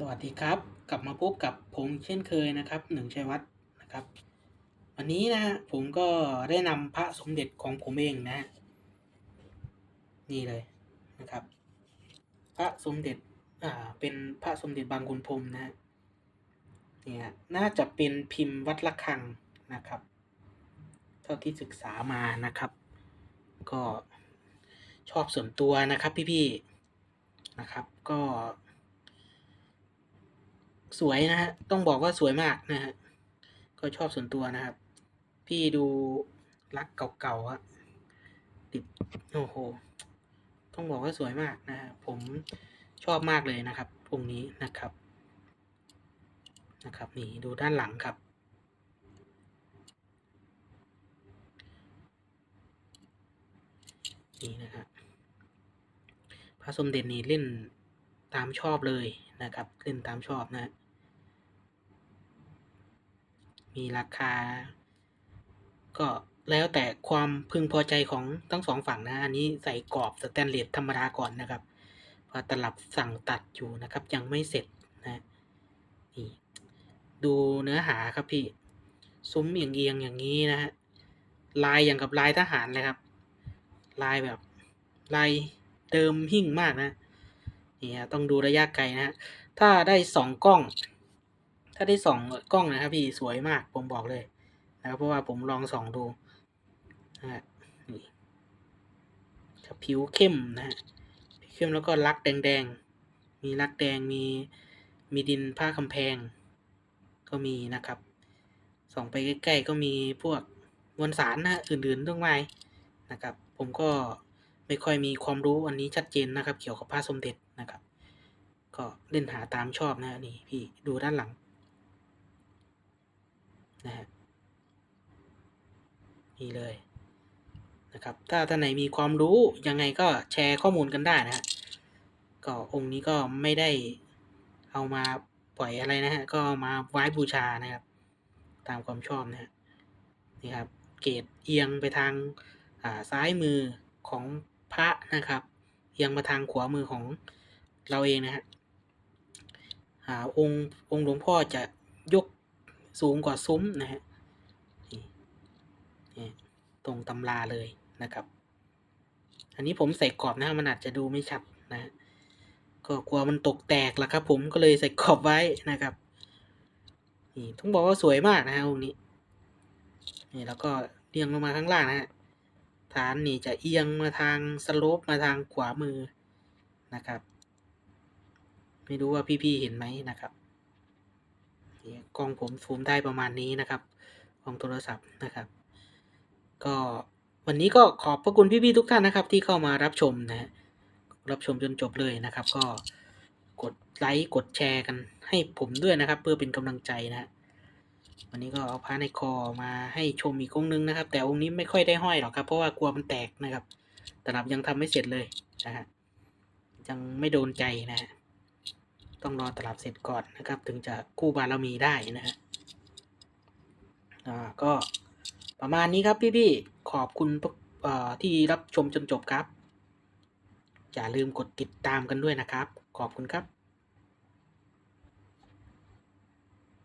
สวัสดีครับ กลับมาพบกับผมเช่นเคยนะครับหนึ่งชัยวัฒน์นะครับ วันนี้นะฮะผมก็ได้นำพระสมเด็จของผมเองนะ นี่เลยนะครับ พระสมเด็จอ่าเป็นพระสมเด็จบางขุนพรมนะฮะเนี่ยน่าจะเป็นพิมพ์วัดระฆังนะครับ เท่าที่ศึกษามานะครับ ก็ชอบส่วนตัวนะครับพี่ๆนะครับก็ สวยนะฮะ ต้องบอกว่าสวยมากนะฮะ ก็ชอบส่วนตัวนะครับ พี่ดูรักเก่าๆอะติดโอ้โห ต้องบอกว่าสวยมากนะฮะ ผมชอบมากเลยนะครับองค์นี้นะครับ นะครับ นี่ดูด้านหลังครับ นี่นะฮะพระสมเด็จนี่เล่นตามชอบเลยนะครับ เล่นตามชอบนะ มีราคา ก็แล้วแต่ความพึงพอใจของทั้งสองฝั่งนะ อันนี้ใส่กรอบสแตนเลสธรรมดาก่อนนะครับพอตลับสั่งตัดอยู่นะครับ ยังไม่เสร็จนะนี่ดูเนื้อหาครับพี่ ซุ้มเอียงๆอย่างนี้นะฮะลายอย่างกับลายทหารเลยครับ ลายแบบลายเดิมหิ่งมากนะนี่ฮะต้องดูระยะไกลนะฮะถ้าได้สองกล้อง ถ้าได้สองกล้องนะครับพี่สวยมากผมบอกเลยนะครับเพราะว่าผมลองส่องดูนะฮะนี่ผิวเข้มนะฮะเข้มแล้วก็ลักแดงๆ มีลักแดงมีมีดินผ้าคำแพง ก็มีนะครับส่องไปใกล้ ๆ ก็มีพวกมวลสารนะอื่นๆต้องไปนะครับ ผมก็ไม่ค่อยมีความรู้อันนี้ชัดเจนนะครับ เกี่ยวกับพระสมเด็จนะครับ ก็เล่นหาตามชอบนะนี่พี่ดูด้านหลัง นะฮะนี่เลยนะครับ ถ้าท่านไหนมีความรู้ยังไงก็แชร์ข้อมูลกันได้นะฮะก็องค์นี้ก็ไม่ได้เอามาปล่อยอะไรนะฮะก็มาไว้บูชานะครับ ตามความชอบนะฮะนี่ครับ เกรดเอียงไปทางาซ้ายมือของพระนะครับ เอียงมาทางขวามือของเราเองนะฮะองค์องค์หลวงพ่อจะยก สูงกว่าซุ้มนะฮะนี่ตรงตำราเลยนะครับ อันนี้ผมใส่กรอบนะมันอาจจะดูไม่ชัดนะก็กลัวมันตกแตกละครับ ผมก็เลยใส่กรอบไว้นะครับนี่ต้องบอกว่าสวยมากนะฮะองค์นี้นี่แล้วก็เรียงลงมาข้างล่างนะฮะฐานนี่จะเอียงมาทางสโลปมาทางขวามือนะครับ ไม่รู้ว่าพี่ๆเห็นไหมนะครับ กล้องผมซูมได้ประมาณนี้นะครับกล้องโทรศัพท์นะครับ ก็วันนี้ก็ขอบพระคุณพี่ๆทุกท่านนะครับ ที่เข้ามารับชมนะรับชมจนจบเลยนะครับ ก็กดไลค์กดแชร์กันให้ผมด้วยนะครับ เพื่อเป็นกำลังใจนะฮะวันนี้ก็เอาพระในคอมาให้ชมอีกองนึงนะครับ แต่องค์นี้ไม่ค่อยได้ห้อยหรอกครับ เพราะว่ากลัวมันแตกนะครับแตลับยังทำไม่เสร็จเลยนะฮะยังไม่โดนใจนะฮะ ต้องรอตลับเสร็จก่อนนะครับ ถึงจะกู้บารมีได้นะฮะอ่าก็ประมาณนี้ครับพี่ๆขอบคุณที่รับชมจนจบครับ อย่าลืมกดติดตามกันด้วยนะครับ ขอบคุณครับ